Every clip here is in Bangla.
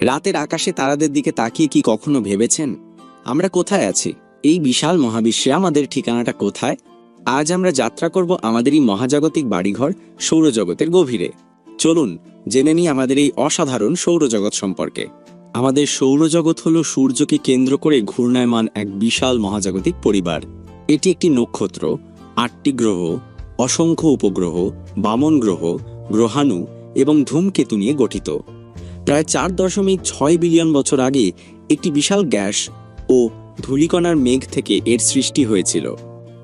রাতের আকাশে তারাদের দিকে তাকিয়ে কি কখনো ভেবেছেন? আমরা কোথায় আছি? এই বিশাল মহাবিশ্বে আমাদের ঠিকানাটা কোথায়? আজ আমরা যাত্রা করব আমাদের এই মহাজাগতিক বাড়িঘর সৌরজগতের গভীরে। চলুন, জেনে নিই আমাদের এই অসাধারণ সৌরজগৎ সম্পর্কে। আমাদের সৌরজগৎ হল সূর্যকে কেন্দ্র করে ঘূর্ণায়মান এক বিশাল মহাজাগতিক পরিবার। এটি একটি নক্ষত্র, আটটি গ্রহ, অসংখ্য উপগ্রহ, বামন গ্রহ, গ্রহাণু এবং ধূমকেতু নিয়ে গঠিত। প্রায় চার দশমিক ছয় বিলিয়ন বছর আগে একটি বিশাল গ্যাস ও ধূলিকণার মেঘ থেকে এর সৃষ্টি হয়েছিল।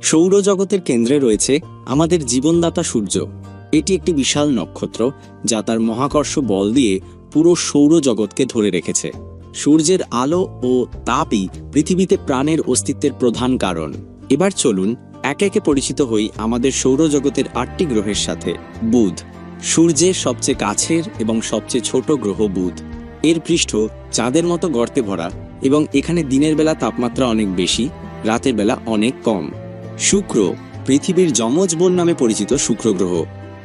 সৌরজগতের কেন্দ্রে রয়েছে আমাদের জীবনদাতা সূর্য। এটি একটি বিশাল নক্ষত্র যা তার মহাকর্ষ বল দিয়ে পুরো সৌরজগৎকে ধরে রেখেছে। সূর্যের আলো ও তাপই পৃথিবীতে প্রাণের অস্তিত্বের প্রধান কারণ। এবার চলুন একে একে পরিচিত হই আমাদের সৌরজগতের আটটি গ্রহের সাথে। বুধ সূর্যের সবচেয়ে কাছের এবং সবচেয়ে ছোট গ্রহ বুধ। এর পৃষ্ঠ চাঁদের মতো গর্তে ভরা এবং এখানে দিনের বেলা তাপমাত্রা অনেক বেশি, রাতের বেলা অনেক কম। শুক্র পৃথিবীর যমজ বোন নামে পরিচিত শুক্র গ্রহ।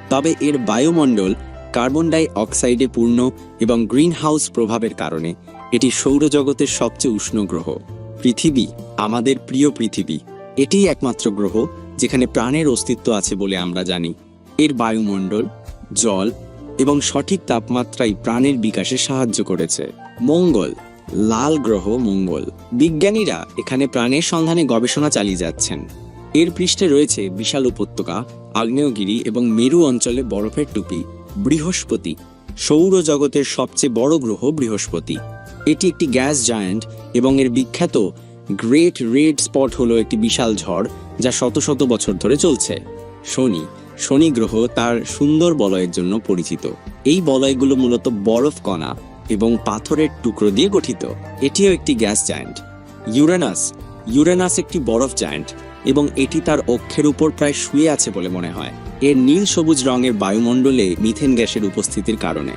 তবে এর বায়ুমণ্ডল কার্বন ডাই অক্সাইডে পূর্ণ এবং গ্রিন হাউস প্রভাবের কারণে এটি সৌরজগতের সবচেয়ে উষ্ণ গ্রহ। পৃথিবী আমাদের প্রিয় পৃথিবী। এটিই একমাত্র গ্রহ যেখানে প্রাণের অস্তিত্ব আছে বলে আমরা জানি। এর বায়ুমণ্ডল জল এবং সঠিক তাপমাত্রাই প্রাণের বিকাশে সাহায্য করেছে। মঙ্গল, লাল গ্রহ মঙ্গল। বিজ্ঞানীরা এখানে প্রাণের সন্ধানে গবেষণা চালিয়ে যাচ্ছেন। এর পৃষ্ঠে রয়েছে বিশাল উপত্যকা, আগ্নেয়গিরি এবং মেরু অঞ্চলে বরফের টুপি, বৃহস্পতি, সৌরজগতের সবচেয়ে বড় গ্রহ বৃহস্পতি। এটি একটি গ্যাস জায়ান্ট এবং এর বিখ্যাত গ্রেট রেড স্পট হলো একটি বিশাল ঝড় যা শত শত বছর ধরে চলছে। শনি শনি গ্রহ তার সুন্দর বলয়ের জন্য পরিচিত। এই বলয়গুলো মূলত বরফ কণা এবং পাথরের টুকরো দিয়ে গঠিত। এটিও একটি গ্যাস জায়ান্ট, ইউরেনাস। ইউরেনাস একটি বরফ জায়ান্ট এবং এটি তার অক্ষের উপর প্রায় শুয়ে আছে বলে মনে হয়। এর নীল সবুজ রঙের বায়ুমণ্ডলে মিথেন গ্যাসের উপস্থিতির কারণে।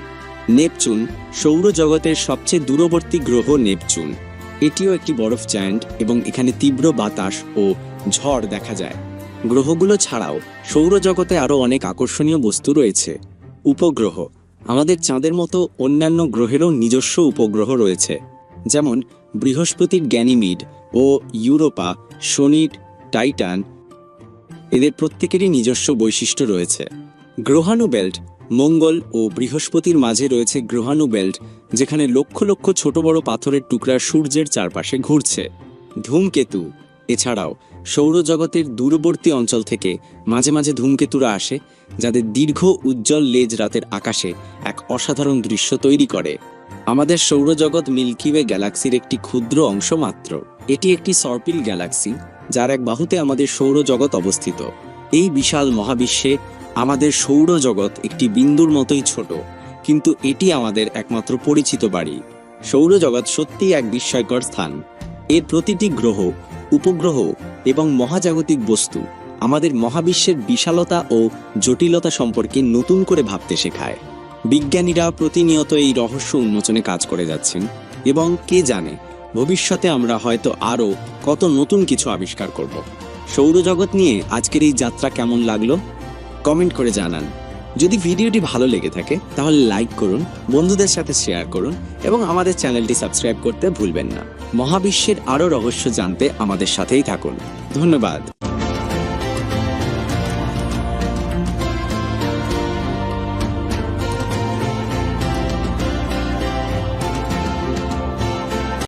নেপচুন সৌরজগতের সবচেয়ে দূরবর্তী গ্রহ নেপচুন। এটিও একটি বরফ জায়ান্ট এবং এখানে তীব্র বাতাস ও ঝড় দেখা যায়। গ্রহগুলো ছাড়াও সৌরজগতে আরও অনেক আকর্ষণীয় বস্তু রয়েছে। উপগ্রহ। আমাদের চাঁদের মতো অন্যান্য গ্রহেরও নিজস্ব উপগ্রহ রয়েছে, যেমন বৃহস্পতির গ্যানিমিড ও ইউরোপা, শনির টাইটান, এদের প্রত্যেকেরই নিজস্ব বৈশিষ্ট্য রয়েছে। গ্রহাণু বেল্ট, মঙ্গল ও বৃহস্পতির মাঝে রয়েছে গ্রহাণু বেল্ট, যেখানে লক্ষ লক্ষ ছোট বড় পাথরের টুকরা সূর্যের চারপাশে ঘুরছে। ধূমকেতু, এছাড়াও সৌরজগতের দূরবর্তী অঞ্চল থেকে মাঝে মাঝে ধূমকেতুরা আসে, যাদের দীর্ঘ, উজ্জ্বল লেজ রাতের আকাশে এক অসাধারণ দৃশ্য তৈরি করে। আমাদের সৌরজগৎ মিল্কি ওয়ে গ্যালাক্সির একটি ক্ষুদ্র অংশ মাত্র। এটি একটি সর্পিল গ্যালাক্সি, যার এক বাহুতে আমাদের সৌরজগৎ অবস্থিত। এই বিশাল মহাবিশ্বে আমাদের সৌরজগৎ একটি বিন্দুর মতোই ছোট, কিন্তু এটি আমাদের একমাত্র পরিচিত বাড়ি। সৌরজগৎ সত্যিই এক বিস্ময়কর স্থান। এর প্রতিটি গ্রহ উপগ্রহ এবং মহাজাগতিক বস্তু আমাদের মহাবিশ্বের বিশালতা ও জটিলতা সম্পর্কে নতুন করে ভাবতে শেখায়। বিজ্ঞানীরা প্রতিনিয়ত এই রহস্য উন্মোচনে কাজ করে যাচ্ছেন এবং কে জানে, ভবিষ্যতে আমরা হয়তো আরও কত নতুন কিছু আবিষ্কার করব। সৌরজগৎ নিয়ে আজকের এই যাত্রা কেমন লাগল? কমেন্ট করে জানান। যদি ভিডিওটি ভালো লেগে থাকে, তাহলে লাইক করুন, বন্ধুদের সাথে শেয়ার করুন এবং আমাদের চ্যানেলটি সাবস্ক্রাইব করতে ভুলবেন না। মহাবিশ্বের আরও রহস্য জানতে আমাদের সাথেই থাকুন। ধন্যবাদ।